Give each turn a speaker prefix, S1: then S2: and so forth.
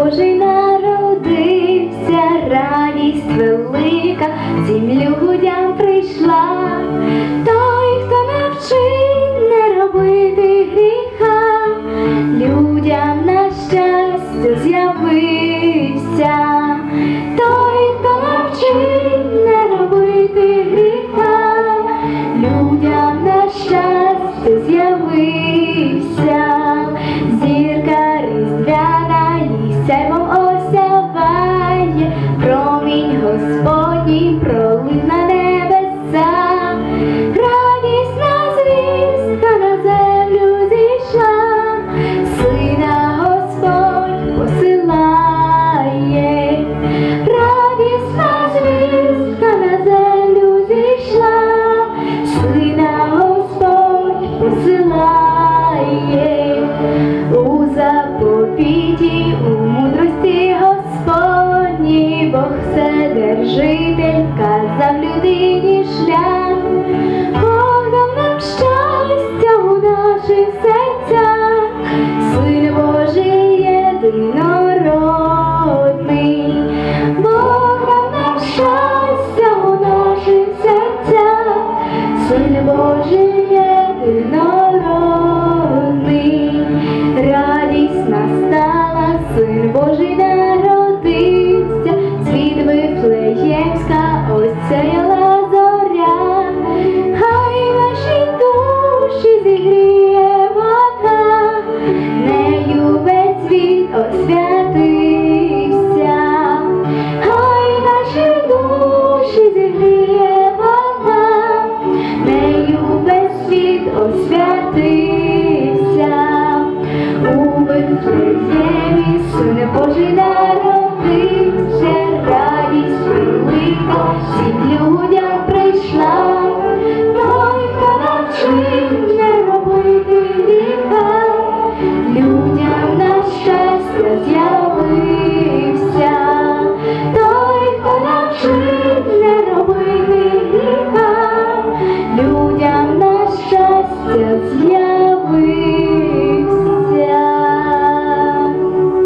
S1: Божий народився, радість велика, землю людям прийшла. заповіді у мудрості Господні, Бог все Вседержитель, казав людині шлях. Божий народився, світ вифлеємська, ось сяяла зоря, хай наші душі зігріє вона, нею весь світ освятився, хай наші душі зігріє вона, нею весь світ освятився. Thank you. residencial.